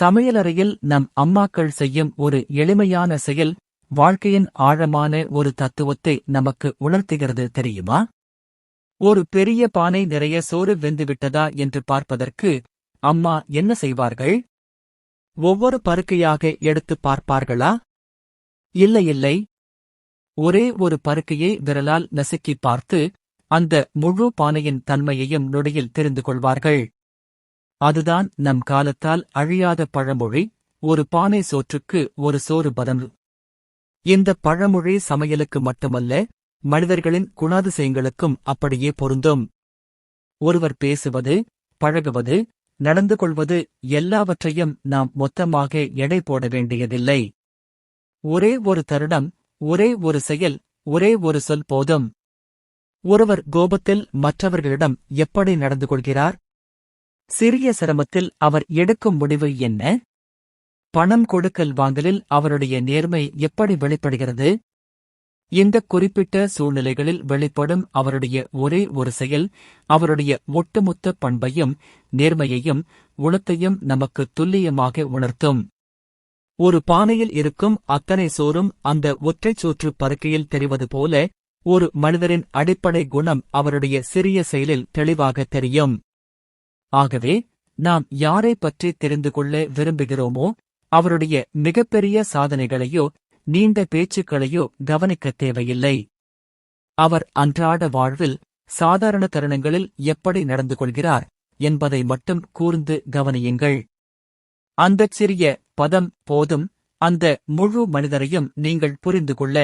சமையலறையில் நம் அம்மாக்கள் செய்யும் ஒரு எளிமையான செயல் வாழ்க்கையின் ஆழமான ஒரு தத்துவத்தை நமக்கு உணர்த்துகிறது தெரியுமா? ஒரு பெரிய பானை நிறைய சோறு வெந்துவிட்டதா என்று பார்ப்பதற்கு அம்மா என்ன செய்வார்கள்? ஒவ்வொரு பருக்கையாக எடுத்து பார்ப்பார்களா? இல்லை இல்லை. ஒரே ஒரு பருக்கையை விரலால் நசுக்கிப் பார்த்து அந்த முழு பானையின் தன்மையையும் நொடியில் தெரிந்து கொள்வார்கள். அதுதான் நம் காலத்தால் அழியாத பழமொழி ஒரு பானை சோற்றுக்கு ஒரு சோறு பதம். இந்த பழமொழி சமையலுக்கு மட்டுமல்ல மனிதர்களின் குணாதிசயங்களுக்கும் அப்படியே பொருந்தும். ஒருவர் பேசுவது பழகுவது நடந்து கொள்வது எல்லாவற்றையும் நாம் மொத்தமாக எடை போட வேண்டியதில்லை. ஒரே ஒரு தருணம் ஒரே ஒரு செயல் ஒரே ஒரு சொல் போதும். ஒருவர் கோபத்தில் மற்றவர்களிடம் எப்படி நடந்து கொள்கிறார்? சிறிய சிரமத்தில் அவர் எடுக்கும் முடிவு என்ன? பணம் கொடுக்கல் வாங்கலில் அவருடைய நேர்மை எப்படி வெளிப்படுகிறது? இந்த குறிப்பிட்ட சூழ்நிலைகளில் வெளிப்படும் அவருடைய ஒரே ஒரு செயல் அவருடைய ஒட்டுமொத்த பண்பையும் நேர்மையையும் குணத்தையும் நமக்கு துல்லியமாக உணர்த்தும். ஒரு பானையில் இருக்கும் அத்தனை சோறும் அந்த ஒற்றைச் சோற்று பருக்கையில் தெரிவது போல ஒரு மனிதரின் அடிப்படை குணம் அவருடைய சிறிய செயலில் தெளிவாக தெரியும். ஆகவே நாம் யாரை பற்றி தெரிந்து கொள்ள விரும்புகிறோமோ அவருடைய மிகப்பெரிய சாதனைகளையோ நீண்ட பேச்சுக்களையோ கவனிக்கத் தேவையில்லை. அவர் அன்றாட வாழ்வில் சாதாரண தருணங்களில் எப்படி நடந்து கொள்கிறார் என்பதை மட்டும் கூர்ந்து கவனியுங்கள். அந்தச் சிறிய பதம் போதும் அந்த முழு மனிதரையும் நீங்கள் புரிந்து கொள்ள.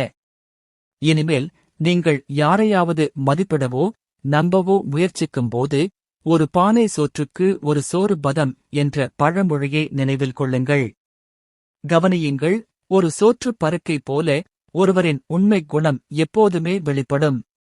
இனிமேல் நீங்கள் யாரையாவது மதிப்பிடவோ நம்பவோ முயற்சிக்கும்போது ஒரு பானை சோற்றுக்கு ஒரு சோறு பதம் என்ற பழமொழியை நினைவில் கொள்ளுங்கள். கவனியுங்கள் ஒரு சோற்று பருக்கை போல ஒருவரின் உண்மை குணம் எப்போதுமே வெளிப்படும்.